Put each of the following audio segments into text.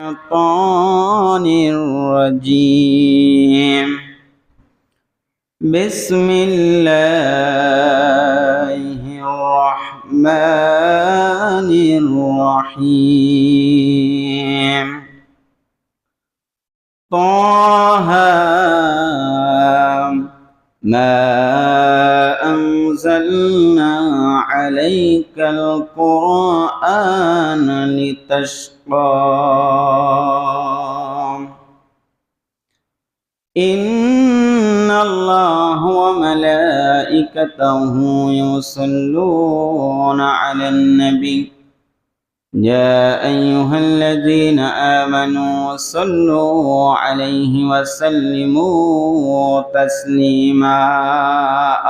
الشيطان الرجيم. بسم الله الرحمن الرحيم. طه ما عليك القرآن لتشقى. إن الله وملائكته يصلون على النبي. يا أيها الذين آمنوا صلوا عليه وسلموا تسليما.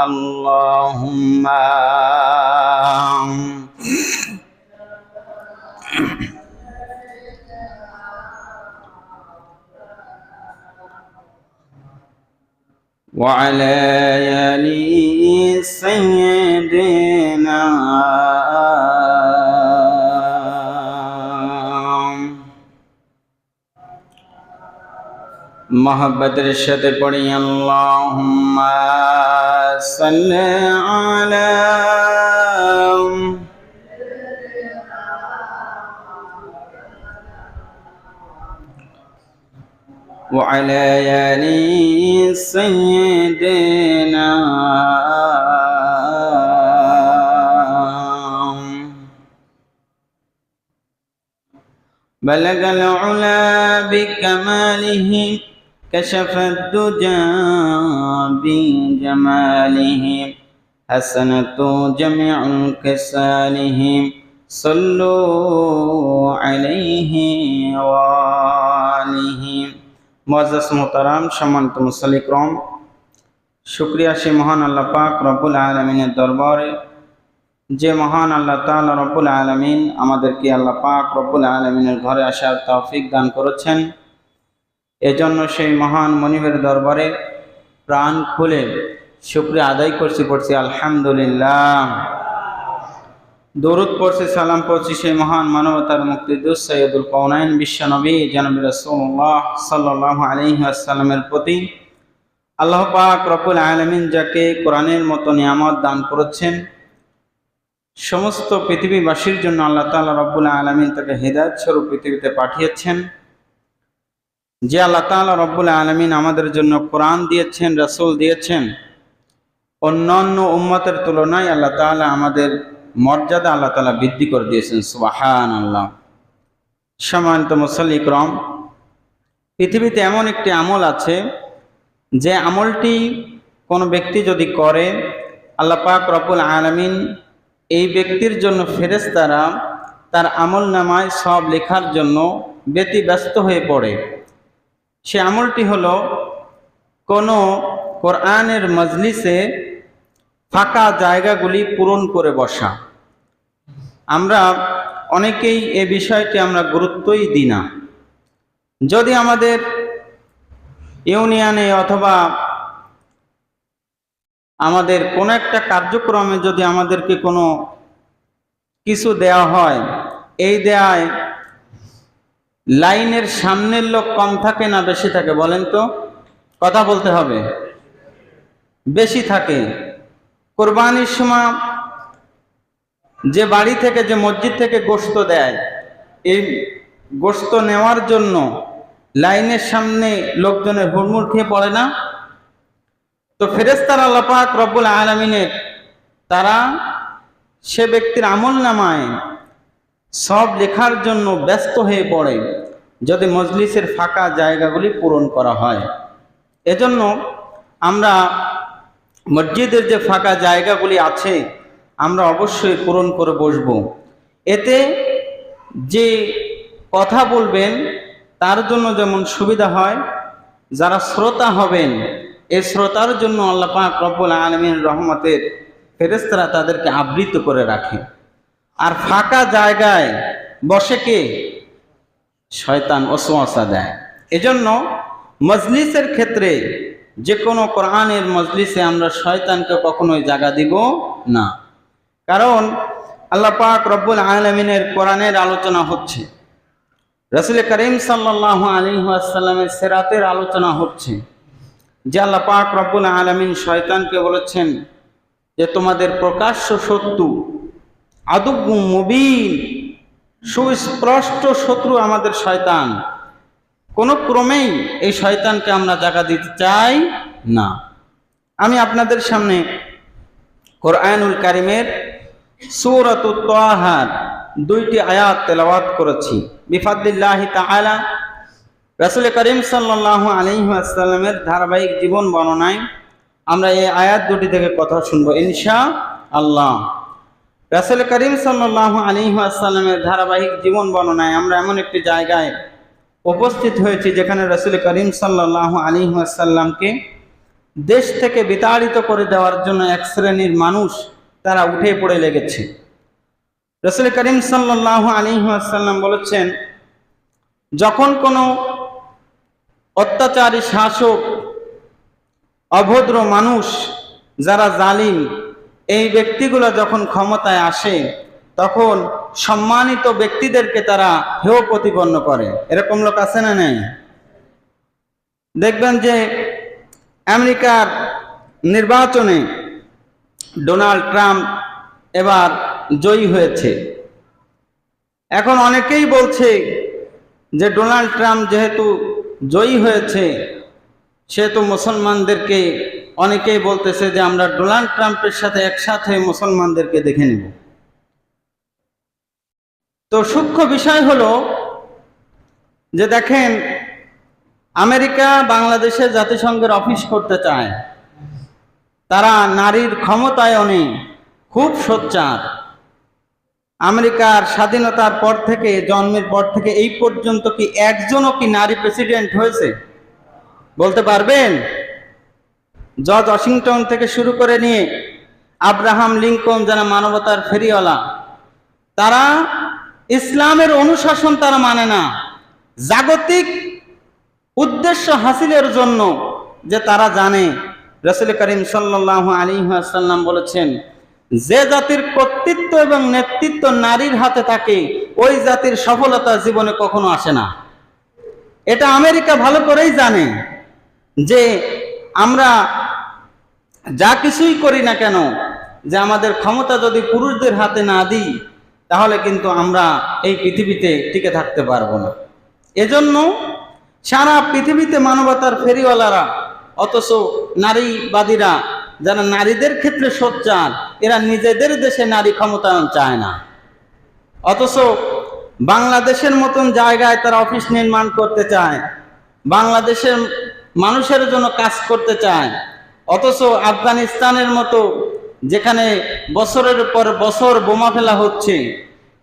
اللهم وعلى آل سيدنا محبت رشد پڑی اللہم صل علی وعلى يالي سيدنا. بلغ العلا بكماله كشف الدجى بجماله حسنة جميع كساله صلوا عليه وآله মজাস মোতারাম সম্মানিত মুসলিক্রম শুক্রিয়া সে মহান আল্লাহ পাক রব্বুল আলমিনের দরবারে যে মহান আল্লাহ তাআলা রব্বুল আলমিন আমাদেরকে আল্লাহ পাক রব্বুল আলমিনের ঘরে আসার তৌফিক দান করেছেন এজন্য সেই মহান মনিবের দরবারে প্রাণ খুলে শুক্রিয়া আদায় করছি, পড়ছি, আলহামদুলিল্লাহ। দরুদ পড়ছি, সালাম পড়ছি সেই মহান মানবতার মুক্তিদুস সৈয়দুল কৌনাইন বিশ্বনবী জনবী রসুল্লাহ সাল্লাহ আলহি আসসালামের প্রতি। আল্লাহ পাক রব্বুল আলমিন যাকে কোরআনের মতো নিয়ামত দান করেছেন, সমস্ত পৃথিবীবাসীর জন্য আল্লাহ তাআলা রব্বুল আলমিন তাকে হৃদায়ত স্বরূপ পৃথিবীতে পাঠিয়েছেন। যে আল্লাহ তাআলা রব্বুল আলমিন আমাদের জন্য কোরআন দিয়েছেন, রসুল দিয়েছেন, অন্যান্য উম্মতের তুলনায় আল্লাহ তাআলা আমাদের মর্যাদা আল্লাহ তালা বৃদ্ধি করে দিয়েছেন সুবাহান আল্লাহ সম্মানিত মুসল্লিক্রম পৃথিবীতে এমন একটি আমল আছে যে আমলটি কোনো ব্যক্তি যদি করে, আল্লাহ পাক রব্বুল আলমিন এই ব্যক্তির জন্য ফেরেস্তারা তার আমল নামায় সব লেখার জন্য ব্যতিব্যস্ত হয়ে পড়ে। সে আমলটি হল, কোনো কোরআনের মজলিসে ফাঁকা জায়গাগুলি পূরণ করে বসা। আমরা অনেকেই এ বিষয়টি আমরা গুরুত্বই দিই না। যদি আমাদের ইউনিয়নে অথবা আমাদের কোনো একটা কার্যক্রমে যদি আমাদেরকে কোনো কিছু দেওয়া হয়, এই দেয়ায় লাইনের সামনের লোক কম থাকে না বেশি থাকে বলেন তো? কথা বলতে হবে। বেশি থাকে। কোরবানির সময় যে বাড়ি থেকে, যে মসজিদ থেকে গোস্ত দেয়, এই গোস্ত নেওয়ার জন্য লাইনের সামনে লোকজনের হুড়মুড় খেয়ে পড়ে না? তো ফেরেস্তার আল্লাপাক রব্বুল আলমিনের, তারা সে ব্যক্তির আমল নামায় সব লেখার জন্য ব্যস্ত হয়ে পড়ে যদি মজলিসের ফাঁকা জায়গাগুলি পূরণ করা হয়। এজন্য আমরা মসজিদের যে ফাঁকা জায়গাগুলি আছে, আমরা অবশ্যই পূরণ করে বসব। এতে যে কথা বলবেন, তার জন্য যেমন সুবিধা হয়, যারা শ্রোতা হবেন এই শ্রোতার জন্য আল্লাহ পাক রব্বুল আলমীর রহমতের ফেরেস্তারা তাদেরকে আবৃত করে রাখে। আর ফাঁকা জায়গায় বসে কে? শয়তান ওসোয়াশা দেয়। এজন্য মজলিসের ক্ষেত্রে যে কোনো কোরআনের মজলিসে আমরা শয়তানকে কখনোই জায়গা দিব না। কারণ আল্লাহ পাক রব্বুল আলমিনের কোরআনের আলোচনা হচ্ছে। রসুল করিম সাল্লাহ আলী আসাল্লামের সেরাতের আলোচনা হচ্ছে। যে আল্লাহ পাক রব্বুল আলমিন শয়তানকে বলেছেন যে তোমাদের প্রকাশ্য শত্রু আদব মুবিন, সুস্পষ্ট শত্রু আমাদের শয়তান। কোনো ক্রমেই এই শয়তানকে আমরা জায়গা দিতে চাই না। আমি আপনাদের সামনে কোরআনুল কারিমের সুরত দুইটি আয়াত তেলাওয়াত করেছি। বিফাদ্দিল্লাহি তাআলা, রাসূল করিম সাল্লাল্লাহু আলাইহি ওয়াসাল্লামের ধারাবাহিক জীবন বর্ণনায় আমরা এই আয়াত দুটি থেকে কথা শুনব ইনশা আল্লাহ রাসূল করিম সাল্লাল্লাহু আলাইহি ওয়াসাল্লামের ধারাবাহিক জীবন বর্ণনায় আমরা এমন একটি জায়গায় উপস্থিত হয়েছি যেখানে রাসূল করিম সাল্লাল্লাহু আলাইহি ওয়াসাল্লামকে দেশ থেকে বিতাড়িত করে দেওয়ার জন্য এক শ্রেণির মানুষ তারা উঠে পড়ে লেগেছে। রসুল করিম সাল্লাহ আলী আসাল্লাম বলেছেন, যখন কোনো অত্যাচারী শাসক, অভদ্র মানুষ যারা জালিম এই ব্যক্তিগুলো যখন ক্ষমতায় আসে, তখন সম্মানিত ব্যক্তিদেরকে তারা হেয় প্রতিপন্ন করে। এরকম লোক আছে না নেই? দেখবেন যে আমেরিকার নির্বাচনে ডোনাল্ড ট্রাম্প এবার জয়ী হয়েছে। এখন অনেকেই বলছে যে ডোনাল্ড ট্রাম্প যেহেতু জয়ী হয়েছে সেহেতু মুসলমানদেরকে অনেকেই বলতেছে যে আমরা ডোনাল্ড ট্রাম্পের সাথে একসাথে মুসলমানদেরকে দেখে নেব। তো সূক্ষ্ম বিষয় হলো যে দেখেন, আমেরিকা বাংলাদেশে জাতিসংঘের অফিস করতে চায়। তারা নারীর ক্ষমতায়নে খুব সোচ্চার। আমেরিকার স্বাধীনতার পর থেকে, জন্মের পর থেকে এই পর্যন্ত কি একজনও কি নারী প্রেসিডেন্ট হয়েছে? বলতে পারবেন? জর্জ ওয়াশিংটন থেকে শুরু করে নিয়ে আব্রাহাম লিঙ্কন যারা মানবতার ফেরিওয়ালা, তারা ইসলামের অনুশাসন তারা মানে না। জাগতিক উদ্দেশ্য হাসিলের জন্য যে তারা জানে, রসুল করিম সাল্লাহ আলী আসাল্লাম বলেছেন, যে জাতির কর্তৃত্ব এবং নেতৃত্ব নারীর হাতে থাকে, ওই জাতির সফলতা জীবনে কখনো আসে না। এটা আমেরিকা ভালো করেই জানে যে আমরা যা কিছুই করি না কেন, যে আমাদের ক্ষমতা যদি পুরুষদের হাতে না দিই, তাহলে কিন্তু আমরা এই পৃথিবীতে টিকে থাকতে পারব না। এজন্য সারা পৃথিবীতে মানবতার ফেরিওয়ালারা, অথচ নারীবাদীরা, যারা নারীদের ক্ষেত্রে সোচ্চার, এরা নিজেদের দেশে নারী ক্ষমতায়ন চায় না। অথচ বাংলাদেশের মতন জায়গায় তারা অফিস নির্মাণ করতে চায়, বাংলাদেশের মানুষের জন্য কাজ করতে চায় অথচ আফগানিস্তানের মতো যেখানে বছরের পর বছর বোমা ফেলা হচ্ছে,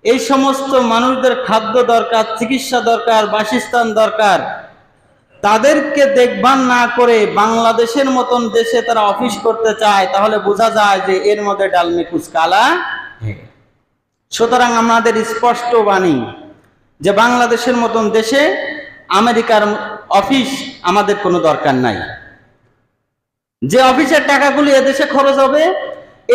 এই সমস্ত মানুষদের খাদ্য দরকার, চিকিৎসা দরকার, বাসস্থান দরকার, তাদেরকে দেখভাল না করে বাংলাদেশের মতন দেশে তারা অফিস করতে চায়, তাহলে বোঝা যায় যে এর মধ্যে ডালমে কুচকালা সুতরাং আমাদের স্পষ্ট বাণী যে বাংলাদেশের মতন দেশে আমেরিকার অফিস আমাদের কোনো দরকার নাই। যে অফিসের টাকাগুলি এদেশে খরচ হবে,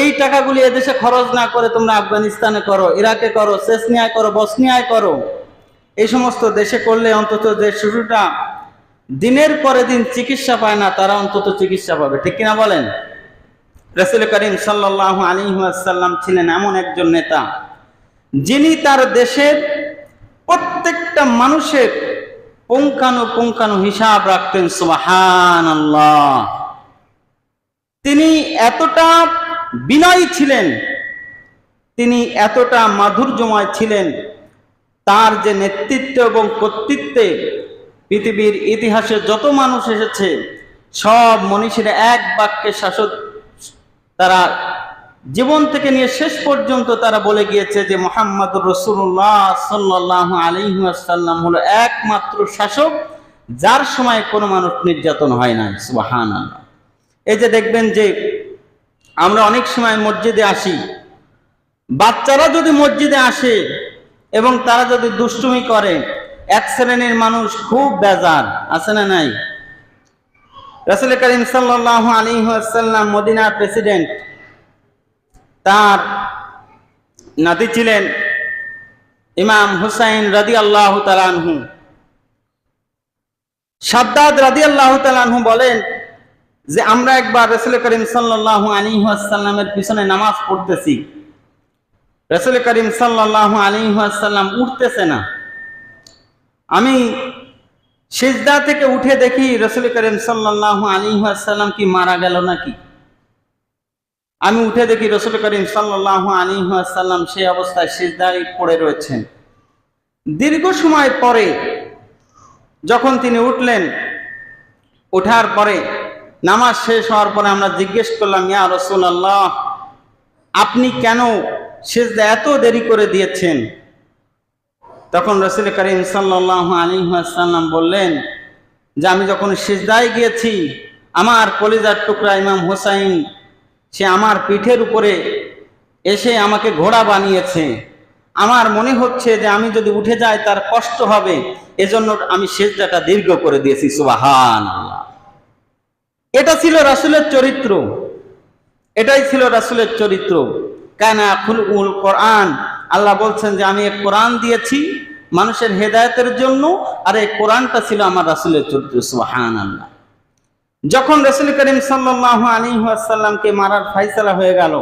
এই টাকাগুলি এদেশে খরচ না করে তোমরা আফগানিস্তানে করো, ইরাকে করো সেসনিয়ায় করো, বসনিয়ায় করো। এই সমস্ত দেশে করলে অন্তত যে শিশুটা দিনের পরে দিন চিকিৎসা পায় না, তারা অন্তত চিকিৎসা পাবে। ঠিক কিনা বলেন? রসুল করিম সাল্লাহ আলী আসাল্লাম ছিলেন এমন একজন নেতা, যিনি তার দেশের প্রত্যেকটা মানুষের পুঙ্খানু পুঙ্খানু হিসাব রাখতেন সুবাহান আল্লাহ তিনি এতটা বিনয়ী ছিলেন, তিনি এতটা মাধুর্যময় ছিলেন, তার যে নেতৃত্ব এবং কর্তৃত্বে পৃথিবীর ইতিহাসে যত মানুষ এসেছে, সব মনীষীরা এক বাক্যে শাসক তারা জীবন থেকে নিয়ে শেষ পর্যন্ত তারা বলে গিয়েছে যে মোহাম্মদ রসুল্লাহ সাল্লাহ আলিহাসাল্লাম হলো একমাত্র শাসক, যার সময় কোনো মানুষ নির্যাতন হয় না সুবাহান আল্লাহ এই যে দেখবেন যে আমরা অনেক সময় মসজিদে আসি। বাচ্চারা যদি মসজিদে আসে এবং তারা যদি দুষ্টুমি করে, এক শ্রেণির মানুষ খুব বেজার, আছে না নাই? রসুল করিম সাল্লাহ আলী মদিনার প্রেসিডেন্ট, তার নাতি ছিলেন ইমাম হুসাইন রাদি আল্লাহ তালানহু সাদ্দাদ রাদি আল্লাহ তালানহু বলেন যে আমরা একবার রসুল করিম সাল্লাহ আলী আসাল্লামের পিছনে নামাজ পড়তেছি। রসুল করিম সাল্লাহ আলী উঠতেছে না। আমি সিজদা থেকে উঠে দেখি রসুল করিম সাল্লাহ আলী আসাল্লাম কি মারা গেল নাকি? আমি উঠে দেখি রসুল করিম সাল্লাহ আলী আসাল্লাম সেই অবস্থায় সিজদায় পড়ে রয়েছেন। দীর্ঘ সময় পরে যখন তিনি উঠলেন, ওঠার পরে নামাজ শেষ হওয়ার পরে আমরা জিজ্ঞেস করলাম, ইয়া রসুল আল্লাহ আপনি কেন সেজদা এত দেরি করে দিয়েছেন? তখন রসুল করিম সাল্লাহ আলী সাল্লাম বললেন, যে আমি যখন সিজদায় গিয়েছি, আমার কলিজার টুকরা ইমাম হোসাইন, সে আমার পিঠের উপরে এসে আমাকে ঘোড়া বানিয়েছে। আমার মনে হচ্ছে যে আমি যদি উঠে যাই, তার কষ্ট হবে। এজন্য আমি সেজদাটা দীর্ঘ করে দিয়েছি সুবাহান আল্লাহ এটা ছিল রাসুলের চরিত্র। এটাই ছিল রাসুলের চরিত্র। কেন উল কোরআন। আল্লাহ বলছেন যে, আমি এক কোরআন দিয়েছি মানুষের হেদায়তের জন্য, আর এই কোরআনটা ছিল আমার রাসুলের চরিত্র। সুবাহান আল্লাহ যখন রসুল করিম সাল্লাহ আলী আসাল্লামকে মারার ফাইসলা হয়ে গেল,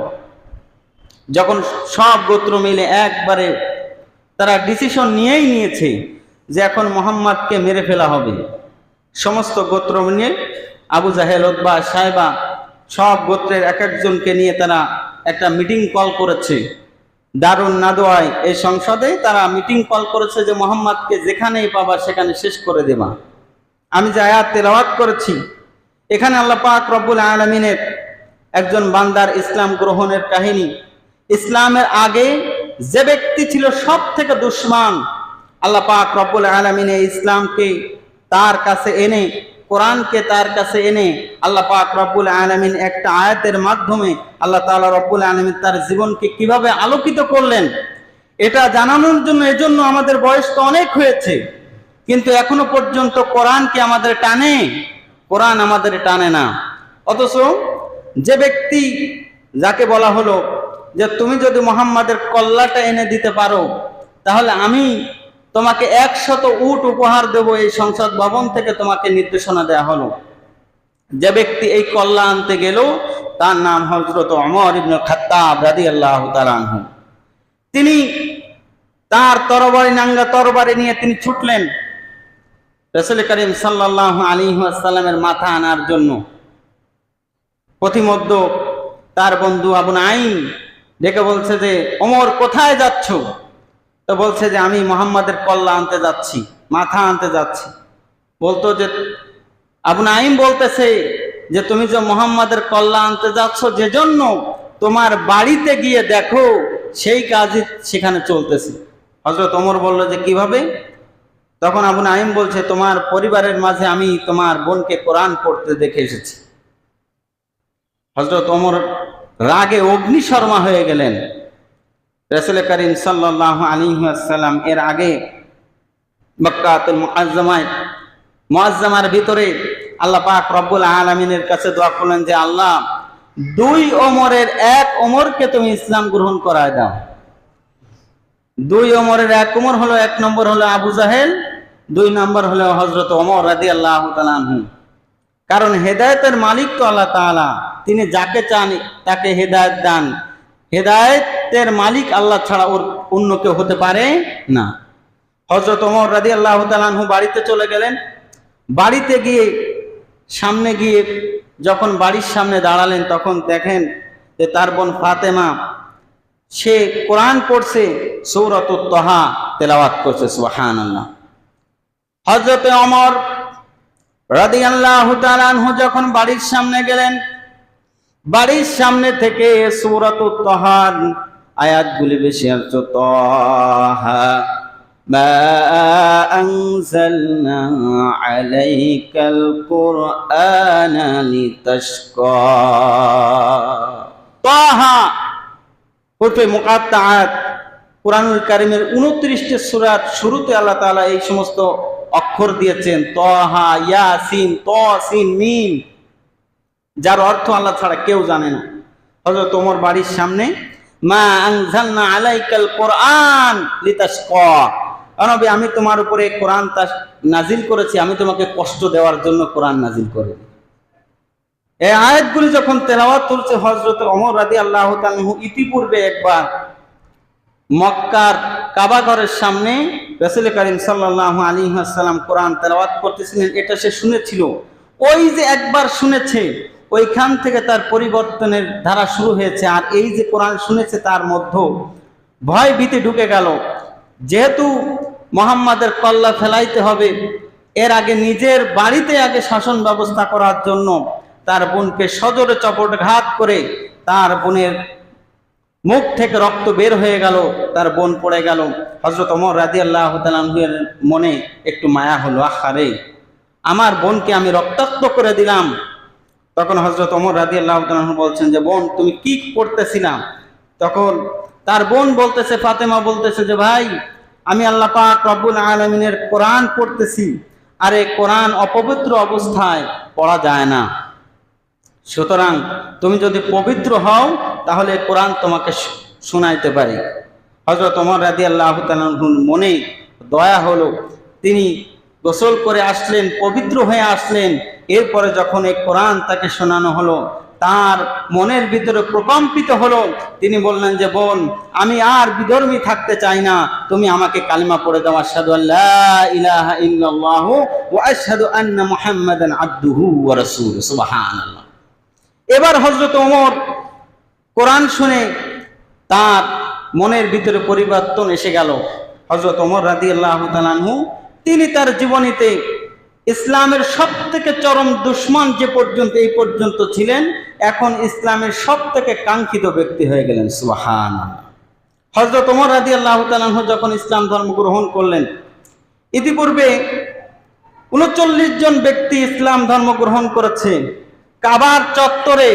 যখন সব গোত্র মিলে একবারে তারা ডিসিশন নিয়েই নিয়েছে যে, এখন মোহাম্মদকে মেরে ফেলা হবে। সমস্ত গোত্র নিয়ে আবু জাহেল ওদবা সাহেবা সব গোত্রের এক একজনকে নিয়ে তারা একটা মিটিং কল করেছে। দারুণ নাদোয়ায় এই সংসদে তারা মিটিং কল করেছে যে মোহাম্মদকে যেখানেই পাবা সেখানে শেষ করে দেবা। আমি যে আয়াত তেলাওয়াত করেছি, এখানে আল্লাহ পাক রব্বুল আলমিনের একজন বান্দার ইসলাম গ্রহণের কাহিনী। ইসলামের আগে যে ব্যক্তি ছিল সব থেকে দুশ্মান, আল্লাহ পাক রব্বুল আলমিনে ইসলামকে তার কাছে এনে কোরআনকে তার কাছে এনে আল্লাহ পাক রব্বুল আলমিন একটা আয়াতের মাধ্যমে আল্লাহ তালা রব্বুল আলমিন তার জীবনকে কীভাবে আলোকিত করলেন, এটা জানানোর জন্য এজন্য আমাদের বয়স তো অনেক হয়েছে, কিন্তু এখনও পর্যন্ত কোরআনকে আমাদের টানে, কোরআন আমাদের টানে না। অথচ যে ব্যক্তি যাকে বলা হলো যে, তুমি যদি মোহাম্মদের কল্লাটা এনে দিতে পারো, তাহলে আমি তোমাকে একশত উট উপহার দেব এই সংসদ ভবন থেকে তোমাকে নির্দেশনা দেয়া হলো। যে ব্যক্তি এই কল্লা আনতে গেল, তার নাম হজরত অমর ইবন খাত্তাব রাদি আল্লাহ তালানহু তিনি তার তরবারি নাঙ্গা তরবারি নিয়ে তিনি ছুটলেন। রসুল করিম সাল্লাহ আলী সাল্লামের মাথা আনার জন্য। প্রতিমধ্য তার বন্ধু আবু আইন ডেকে বলছে যে অমর কোথায় যাচ্ছ? তো বলছে যে আমি মোহাম্মদের কল্লা আনতে যাচ্ছি, মাথা আনতে যাচ্ছি। বলতো যে, আবু নাইম বলতেছে যে, তুমি যে মোহাম্মদের কল্লা আনতে যাচ্ছ যে জন্য তোমার বাড়িতে গিয়ে দেখো সেই কাজই সেখানে চলতেছে। হজরত ওমর বলল যে, কীভাবে? তখন আবু নাইম বলছে, তোমার পরিবারের মাঝে আমি তোমার বোনকে কোরআন পড়তে দেখে এসেছি। হজরত ওমর রাগে অগ্নিশর্মা হয়ে গেলেন। রসুল করিম সাল্লাহ আলিহাসাল্লাম এর আগে মক্কাতুল মুআজ্জামায়, মুআজ্জামার ভিতরে আল্লাহ পাক রব্বুল আলমিনের কাছে দোয়া করলেন যে, আল্লাহ, দুই ওমরের এক ওমরকে তুমি ইসলাম গ্রহণ করায় দাও। দুই ওমরের এক ওমর হলো, এক নম্বর হলো আবু জাহেল, দুই নম্বর হলো হজরত ওমর রাদি আল্লাহ তালানহু কারণ হেদায়তের মালিক তো আল্লাহ তাআলা, তিনি যাকে চান তাকে হেদায়ত দান। হেদায়তের মালিক আল্লাহ ছাড়া ওর অন্য কেউ হতে পারে না। হজরত ওমর রাদি আল্লাহ তালানহু বাড়িতে চলে গেলেন। বাড়িতে গিয়ে, সামনে গিয়ে যখন বাড়ির সামনে দাঁড়ালেন, তখন দেখেন যে তার বোন ফাতেমা, সে কোরআন পড়ছে সৌরত তহা তেলাওয়াত করছে সুহান আল্লাহ হজরতে অমর রাদি আল্লাহ তালানহু যখন বাড়ির সামনে গেলেন, বাড়ির সামনে থেকে সৌরত তহার আয়াতগুলি বেশি আসছে তহা ما أنزلنا عليك القرآن لتشقى طه হরফে মুকাত্তাআত কোরআনুল কারিমের উনত্রিশটি সুরাত শুরুতে আল্লাহ তাআলা এই সমস্ত অক্ষর দিয়েছেন তহা ইয়াসিন ত সিন মিম যার অর্থ আল্লাহ ছাড়া কেউ জানে না হযরত ওমর বাড়ির সামনে মা আনজালনা আলাইকাল কোরআন লিতাশকা। নবী, আমি তোমার উপরে কোরআন নাজিল করেছি, আমি তোমাকে কষ্ট দেওয়ার জন্য কোরআন নাজিল করে এই আয়াতগুলি যখন তেলাওয়াত করছে হজরত অমর রাদি আল্লাহ তাআলাহু, ইতিপূর্বে একবার মক্কার কাবাঘরের সামনে রসুল করিম সাল্লাহ আলী আসসালাম কোরআন তেলাওয়াত করতেছিলেন, এটা সে শুনেছিল। ওই যে একবার শুনেছে ওইখান থেকে তার পরিবর্তনের ধারা শুরু হয়েছে আর এই যে কোরআন শুনেছে তার মধ্যে ভয় ভীতি ঢুকে গেল। যেহেতু মোহাম্মদের কল্লা ফেলাইতে হবে, এর আগে নিজের বাড়িতে আগে শাসন ব্যবস্থা করার জন্য তার বোনকে সজোরে চপটঘাত করে তার বোনের মুখ থেকে রক্ত বের হয়ে গেল, তার বোন পড়ে গেল। হজরত অমর রাজি আল্লাহ এর মনে একটু মায়া হলো আহারে আমার বোনকে আমি রক্তাক্ত করে দিলাম। তখন হজরত অমর রাজি আল্লাহ বলছেন যে, বোন, তুমি কি করতেছিলাম তখন তার বোন বলতেছে, ফাতেমা বলতেছে যে, ভাই, আমি আল্লাহ পাক রব্বুল আলমিনের কোরআন পড়তেছি, আর কোরআন অপবিত্র অবস্থায় পড়া যায় না। সুতরাং তুমি যদি পবিত্র হও, তাহলে কোরআন তোমাকে শোনাইতে পারি। হজরত ওমর রাদি আল্লাহ মনে দয়া হলো। তিনি গোসল করে আসলেন, পবিত্র হয়ে আসলেন। এরপরে যখন এই কোরআন তাকে শোনানো হলো, তার মনের ভিতরে প্রকম্পিত হলো, তিনি বললেন যে, বোন, আমি আর বিধর্মী থাকতে চাই না। তুমি আমাকে কালিমা পড়ে দাও, আশহাদু আল্লাহ ইলাহা ইল্লাল্লাহু ওয়া আশহাদু আন্না মুহাম্মাদান ওয়া রাসূলুহু। সুবহানাল্লাহ। এবার হজরত ওমর কোরআন শুনে তার মনের ভিতরে পরিবর্তন এসে গেল। হজরত ওমর রাদি আল্লাহ তালানহু তিনি তার জীবনীতে ইসলামের সব থেকে চরম দুশ্মন যে পর্যন্ত এই পর্যন্ত ছিলেন, এখন ইসলামের সব থেকে কাঙ্ক্ষিত ব্যক্তি হয়ে গেলেন সুহান হজরত ওমর রাদি আল্লাহ যখন ইসলাম ধর্ম গ্রহণ করলেন, ইতিপূর্বে উনচল্লিশ জন ব্যক্তি ইসলাম ধর্ম গ্রহণ করেছে। কাবার চত্বরে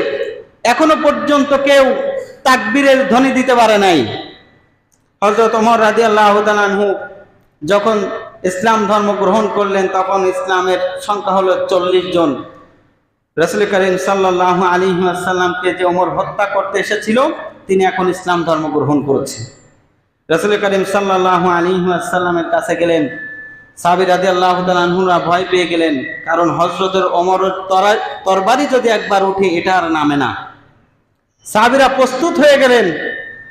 এখনও পর্যন্ত কেউ তাকবীরের ধ্বনি দিতে পারে নাই। হজরত ওমর রাজি আল্লাহ যখন ইসলাম ধর্ম গ্রহণ করলেন, তখন ইসলামের সংখ্যা হলো চল্লিশ জন। রসুল করিম সাল্লাহ আলী আসাল্লামকে যে ওমর হত্যা করতে এসেছিল, তিনি এখন ইসলাম ধর্ম গ্রহণ করেছেন রসুল করিম সাল্লাহ আলী আসাল্লামের কাছে গেলেন। সাবির আদি আল্লাহ ভয় পেয়ে গেলেন, কারণ হজরতের অমরের তরা- তরবারি যদি একবার উঠে, এটা আর নামে না। সাহাবিরা প্রস্তুত হয়ে গেলেন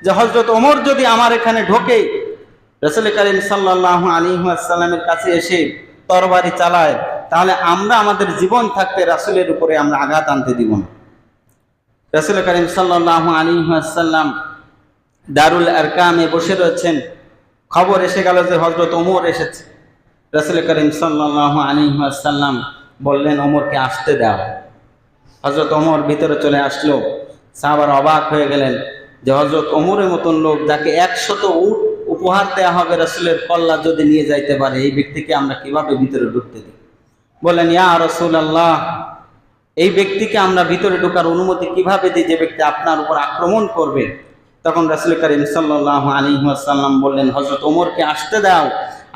যে হজরত ওমর যদি আমার এখানে ঢোকে রসুল করিম সাল্লাহ আলী আসাল্লামের কাছে এসে তরবারি চালায়, তাহলে আমরা আমাদের জীবন থাকতে রাসুলের উপরে আমরা আঘাত আনতে দিব না। রসুল করিম সাল্লাহ আলী আসাল্লাম দারুল আরকামে বসে রয়েছেন। খবর এসে গেল যে হজরত ওমর এসেছে। রসুল করিম সাল্লাহ আলী আসাল্লাম বললেন, ওমরকে আসতে দাও। হজরত ওমর ভিতরে চলে আসলো। সাহাবার অবাক হয়ে গেলেন যে হজরত ওমরের মতন লোক যাকে একশত উট উপহার দেওয়া হবে রসুলের কল্লা যদি নিয়ে যাইতে পারে, এই ব্যক্তিকে আমরা কীভাবে ভিতরে ঢুকতে দিই? বলেন, ইয়া রসুল আল্লাহ এই ব্যক্তিকে আমরা ভিতরে ঢোকার অনুমতি কীভাবে দিই যে ব্যক্তি আপনার উপর আক্রমণ করবে? তখন রাসুল করিম সাল্লাহ আলী সাল্লাম বললেন হজরত ওমরকে আসতে দাও।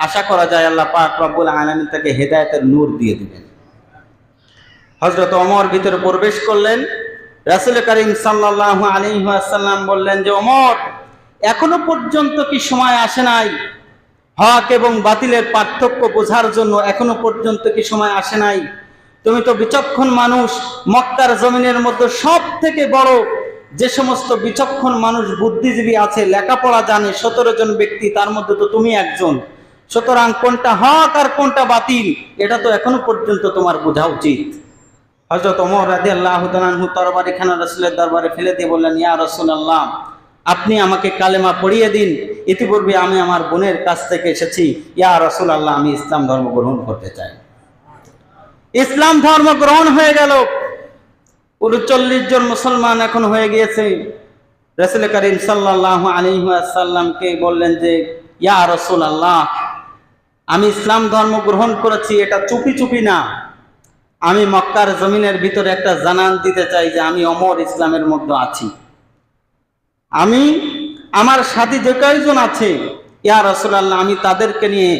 আশা করা যায় আল্লাহ পাক রব্বুল আলমী তাকে হেদায়তের নূর দিয়ে দিবেন। হজরত ওমর ভিতরে প্রবেশ করলেন। রাসুল করিম সাল্লাহ আলী সাল্লাম বললেন যে, ওমর এখনও পর্যন্ত কি সময় আসে নাই? হক এবং বাতিলের পার্থক্য বোঝার জন্য এখনও পর্যন্ত কি সময় আসে নাই? তুমি তো বিচক্ষণ মানুষ, মক্কার জমিনের মধ্যে সব থেকে বড় যে সমস্ত বিচক্ষণ মানুষ বুদ্ধিজীবী আছে, লেখাপড়া জানে, সতেরো জন ব্যক্তি, তার মধ্যে তো তুমি একজন। সুতরাং কোনটা হক আর কোনটা বাতিল, এটা তো এখনও পর্যন্ত তোমার বোঝা উচিত। হজরত ওমর রাজি আল্লাহ তরবারি খানা রসুলের দরবারে ফেলে দিয়ে বললেন, ইয়া রসুল আল্লাহ আপনি আমাকে কালেমা পড়িয়ে দিন। ইতিপূর্বে আমি আমার বোনের কাছ থেকে এসেছি। ইয়া রসুল আল্লাহ আমি ইসলাম ধর্ম গ্রহণ করতে চাই। ইসলাম ধর্ম গ্রহণ হয়ে গেল। উনচল্লিশ জন মুসলমান এখন হয়ে গিয়েছে। রসুল করিম সাল্লাহ আলিহাসাল্লামকে বললেন যে, ইয়া রসুল আল্লাহ আমি ইসলাম ধর্ম গ্রহণ করেছি, এটা চুপি চুপি না। আমি মক্কার জমিনের ভিতরে একটা জানান দিতে চাই যে, আমি অমর ইসলামের মধ্যে আছি। আমি আমার সাথী যে কয়েকজন আছে, ইয়া রসুল্লাহ আমি তাদেরকে নিয়ে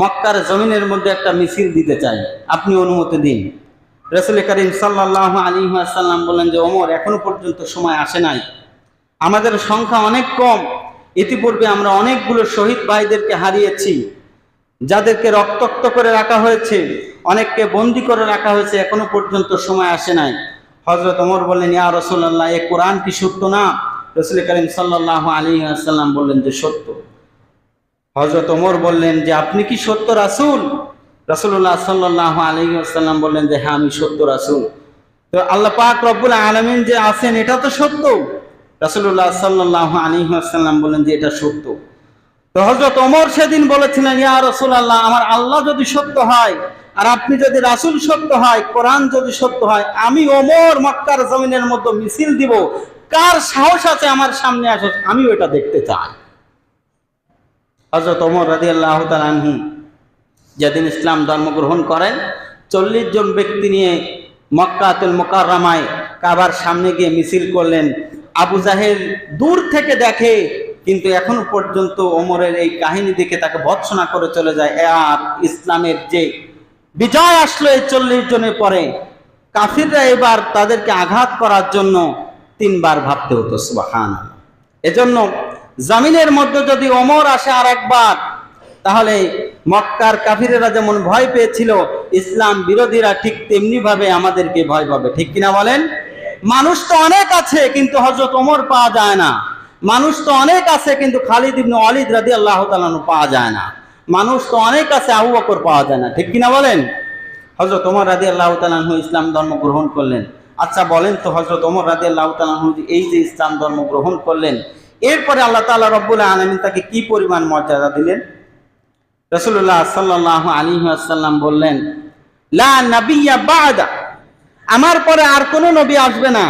মক্কার জমিনের মধ্যে একটা মিছিল দিতে চাই। আপনি অনুমতি দিন। রসুল করিম সাল্লাহ আলী সাল্লাম বললেন যে, ওমর, এখনও পর্যন্ত সময় আসে নাই। আমাদের সংখ্যা অনেক কম। ইতিপূর্বে আমরা অনেকগুলো শহীদ ভাইদেরকে হারিয়েছি, যাদেরকে রক্তাক্ত করে রাখা হয়েছে, অনেককে বন্দি করে রাখা হয়েছে, এখনও পর্যন্ত সময় আসে নাই। হজরত ওমর বললেন, ইয়া রসুল্লাহ এ কোরআন কি সত্য না? রসুল করিম সাল্লাহ আলী আসাল্লাম বললেন যে সত্য। হজরত ওমর বললেন যে, আপনি কি সত্য রাসুল? রসুল্লাহ সাল্লাহ আলী আসাল্লাম বললেন যে হ্যাঁ আমি সত্য রাসুল। তো আল্লাহ পাক রব্বুল আলমিন যে আছেন, এটা তো সত্য। রসুল্লাহ সাল্লাহ আলী আসাল্লাম বললেন যে, এটা সত্য। তো হজরত ওমর সেদিন বলেছিলেন, ইয়া রসুল আল্লাহ আমার আল্লাহ যদি সত্য হয়, আর আপনি যদি রাসুল সত্য হয়, কোরআন যদি সত্য হয়, আমি ওমর মক্কার জমিনের মধ্যে মিছিল দিব কার সাহস আছে আমার সামনে আসে? আমি এটা দেখতে চাই। হজরত ওমর রাজি আল্লাহ তালহু যেদিন ইসলাম ধর্ম গ্রহণ করেন, চল্লিশ জন ব্যক্তি নিয়ে মক্কাতুল মোকাররামায় কাবার সামনে গিয়ে মিছিল করলেন। আবু জাহেল দূর থেকে দেখে, কিন্তু এখনও পর্যন্ত ওমরের এই কাহিনী দেখে তাকে ভৎসনা করে চলে যায়। আর ইসলামের যে বিজয় আসলো এই চল্লিশ জনের পরে। কাফিররা এবার তাদেরকে আঘাত করার জন্য তিনবার ভাবতে হতো সুবাহান এজন্য জামিনের মধ্যে যদি ওমর আসে আর একবার তাহলে মক্কার কাফিরেরা যেমন ভয় পেয়েছিল, ইসলাম বিরোধীরা ঠিক তেমনি ভাবে আমাদেরকে ভয় পাবে। ঠিক কিনা বলেন? মানুষ তো অনেক আছে, কিন্তু হজরত ওমর পাওয়া যায় না। মানুষ তো অনেক আছে, কিন্তু খালিদ ইবনে অলিদ রাদি আল্লাহ পাওয়া যায় না। মানুষ তো অনেক আছে, আবু বকর পাওয়া যায় না। ঠিক কিনা বলেন? হজরত ওমর রাদি আল্লাহ ইসলাম ধর্ম গ্রহণ করলেন। আচ্ছা বলেন তো হজরত ওমর রাদি আল্লাহ এই যে ইসলাম ধর্ম গ্রহণ করলেন, এরপরে আল্লাহ তালা রব্বুল আলমিন তাকে কি পরিমাণ মর্যাদা দিলেন? রসুল্লাহ সাল্লাহ আলী আসাল্লাম বললেন, লা আমার পরে আর কোনো নবী আসবে না।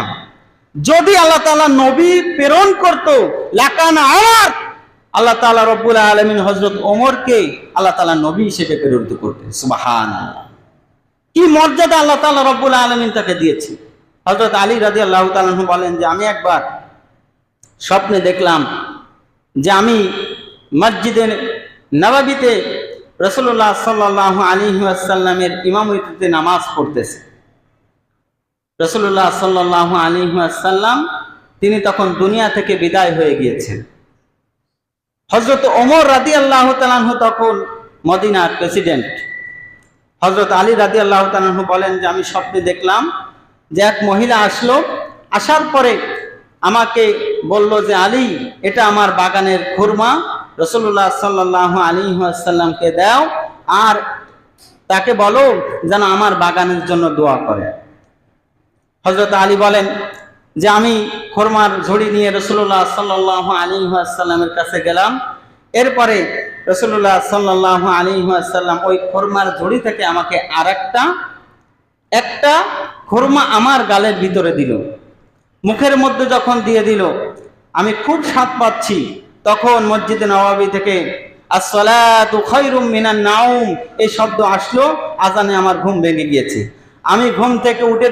যদি আল্লাহ তালা নবী প্রেরণ করত, লাকান আমার আল্লাহ তালা রব্বুল আলমিন হজরত ওমরকে আল্লাহ তালা নবী হিসেবে প্রেরিত করতেন। সুবাহান কি মর্যাদা আল্লাহ তালা রব্বুল আলমিন তাকে দিয়েছে হজরত আলী রাজি আল্লাহ তালু বলেন যে, আমি একবার স্বপ্নে দেখলাম যে আমি মসজিদে নবাবিতে রসুল্লাহ সাল্লাহ আলী আসাল্লামের ইমামতিতে নামাজ পড়তেছে। রসুল্লাহ সাল্লাহ আলী আসাল্লাম তিনি তখন দুনিয়া থেকে বিদায় হয়ে গিয়েছেন। হজরত ওমর রাদি আল্লাহ তালাহু তখন মদিনার প্রেসিডেন্ট। হজরত আলী রাদি আল্লাহ তালাহু বলেন যে, আমি স্বপ্নে দেখলাম যে এক মহিলা আসলো, আসার পরে আমাকে বলল যে, আলী, এটা আমার বাগানের খুরমা। রসুল্লাহ সাল্লাহ আলী আসাল্লামকে দাও আর তাকে বলো যেন আমার বাগানের জন্য দোয়া করে। হজরত আলী বলেন যে, আমি খোরমার ঝুড়ি নিয়ে রসুল্লাহ সাল্লাহ আলী আসাল্লামের কাছে গেলাম। এরপরে রসুল্লাহ সাল্লাহ আলী আসাল্লাম ওই খোরমার ঝুড়ি থেকে আমাকে আর একটা একটা খোরমা আমার গালের ভিতরে দিল। মুখের মধ্যে যখন দিয়ে দিল, আমি খুব স্বাদ পাচ্ছি। তখন মসজিদে নবাবী থেকে নাউম এই শব্দ আসলো, আজানে আমার ঘুম ভেঙে গিয়েছে। আমি ঘুম থেকে উঠে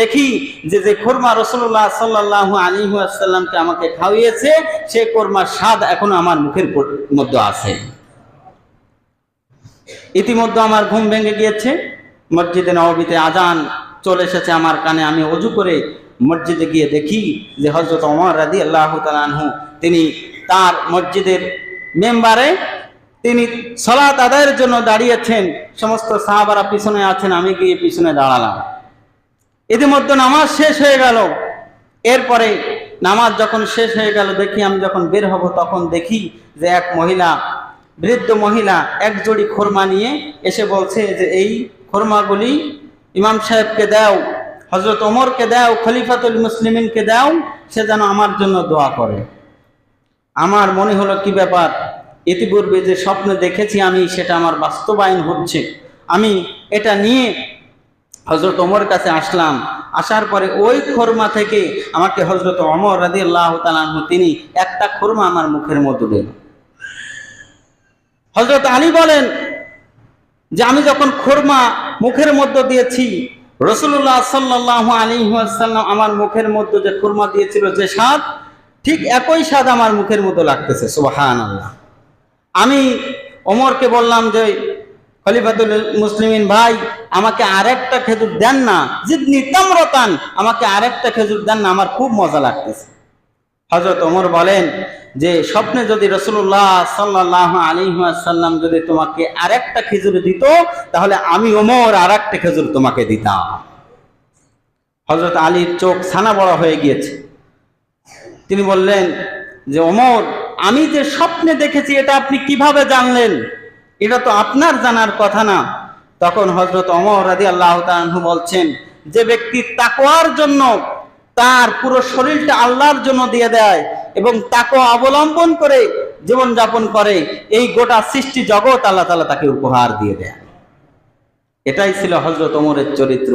দেখি যে যে খোরমা রসুল্লাহ সাল্লাহ আলী আসাল্লামকে আমাকে খাওয়িয়েছে, সে কোরমার স্বাদ এখনও আমার মুখের মধ্যে আছে। ইতিমধ্যে আমার ঘুম ভেঙে গিয়েছে। মসজিদে নবীতে আজান চলে এসেছে আমার কানে। আমি অজু করে মসজিদে গিয়ে দেখি যে হজরত অমর রাদি আল্লাহ তালানহু তিনি তার মসজিদের মেম্বারে, তিনি সলাৎ আদায়ের জন্য দাঁড়িয়েছেন। সমস্ত সাহাবারা পিছনে আছেন, আমি গিয়ে পিছনে দাঁড়ালাম। ইতিমধ্যে নামাজ শেষ হয়ে গেল। এরপরে নামাজ যখন শেষ হয়ে গেল, দেখি আমি যখন বের হব, তখন দেখি যে এক মহিলা, বৃদ্ধ মহিলা, এক জোড়ি খোরমা নিয়ে এসে বলছে যে, এই খোরমাগুলি ইমাম সাহেবকে দাও হজরত ওমরকে দাও, খলিফাতুল মুসলিমিনকে দাও, সে যেন আমার জন্য দোয়া করে। আমার মনে হলো কি ব্যাপার? ইতিপূর্বে যে স্বপ্ন দেখেছি আমি, সেটা আমার বাস্তবায়ন হচ্ছে। আমি এটা নিয়ে হজরত ওমর কাছে আসলাম। আসার পরে ওই খোরমা থেকে আমাকে হজরত অমর রাজি আল্লাহ তালাহ তিনি একটা খোরমা আমার মুখের মতো দিল হজরত আলী বলেন যে আমি যখন খোরমা মুখের মধ্যে দিয়েছি রসুল্লাহ সাল্লাহ আলী সাল্লাম আমার মুখের মধ্যে যে খুরমা দিয়েছিল, যে স্বাদ, ঠিক একই স্বাদ আমার মুখের মতো লাগতেছে সুবাহান আল্লাহ আমি ওমরকে বললাম যে, খলিফাতুল মুসলিমিন ভাই, আমাকে আরেকটা খেজুর দেন না, জিদনি তামরতান, আমাকে আরেকটা খেজুর দেন না, আমার খুব মজা লাগতেছে। হজরত ওমর বলেন যে, স্বপ্নে যদি রসুল্লাহ সাল্লাহ আলী সাল্লাম যদি তোমাকে আরেকটা খেজুর দিত, তাহলে আমি ওমর আর একটা খেজুর তোমাকে দিতাম। হজরত আলীর চোখ ছানা বড় হয়ে গিয়েছে। তিনি বললেন যে, ওমর, আমি যে স্বপ্নে দেখেছি, এটা আপনি কীভাবে জানলেন? এটা তো আপনার জানার কথা না। তখন হজরত অমর রাজি আল্লাহ বলছেন, যে ব্যক্তি তাকোয়ার জন্য তার পুরো শরীরটা আল্লাহর জন্য দিয়ে দেয় এবং তাকে অবলম্বন করে জীবন যাপন করে, এই গোটা সৃষ্টি জগৎ আল্লাহ তাআলা তাকে উপহার দিয়ে দেয়। এটাই ছিল হজরত ওমরের চরিত্র।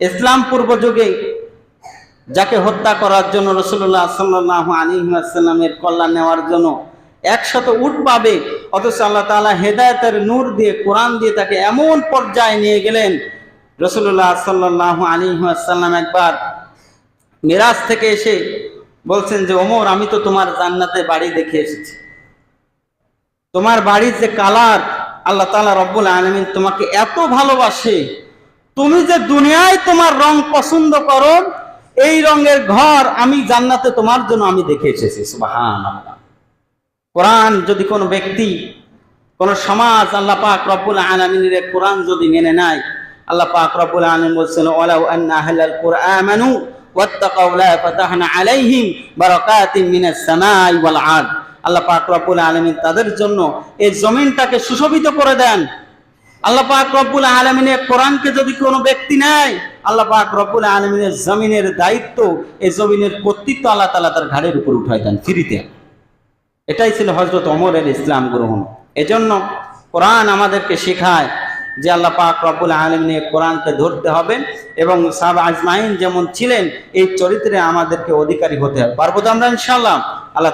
ইসলাম পূর্ব যুগে যাকে হত্যা করার জন্য রসুল্লাহ সাল্লাহ আলী আসাল্লামের কল্যাণ নেওয়ার জন্য একশত উঠ পাবে, অথচ আল্লাহ তাআলা হেদায়তের নূর দিয়ে, কোরআন দিয়ে তাকে এমন পর্যায়ে নিয়ে গেলেন। রসুল্লাহ সাল্লাহ আলী আসাল্লাম একবার মিরাজ থেকে এসে বলছেন যে, ওমর, আমি তো তোমার জান্নাতে বাড়ি দেখে এসেছি। তোমার বাড়ির যে কালার আল্লাহ তাআলা রব্বুল আলমিন তোমাকে এত ভালোবাসে। তুমি যে দুনিয়ায় তোমার রং পছন্দ করো, এই রঙের ঘর আমি জান্নাতে তোমার জন্য আমি দেখে এসেছি। কোরআন যদি কোনো ব্যক্তি, কোন সমাজ আল্লাহ পাক রব্বুল আলামিনের কোরআন যদি মেনে নেয়, আল্লাহ পাক রব্বুল আলামিন বলছেন ওয়াত্তাকাউ লা ফাতাহনা আলাইহিম বারাকাতিন মিনাস সামাই ওয়াল আল্লাহ পাক রব্বুল আলামিন তাদের জন্য এই জমিনটাকে সুশোভিত করে দেন। আল্লাহ পাক রব্বুল আলমিনের কোরআনকে যদি কোনো ব্যক্তি নেয়, আল্লাহ পাক রব্বুল আলমিনের জমিনের দায়িত্ব, এই জমিনের কর্তৃত্ব আল্লাহ তালা তার ঘাড়ের উপর উঠাই দেন ফিরিতে। এটাই ছিল হজরত অমরের ইসলাম গ্রহণ। এজন্য কোরআন আমাদেরকে শেখায় যে আল্লাহ পাক রব্বুল আলমিনের কোরআনকে ধরতে হবে এবং সাব আজমাইন যেমন ছিলেন, এই চরিত্রে আমাদেরকে অধিকারী হতে হবে। পারব তো আমরা ইনশাল্লাহ আল্লাহ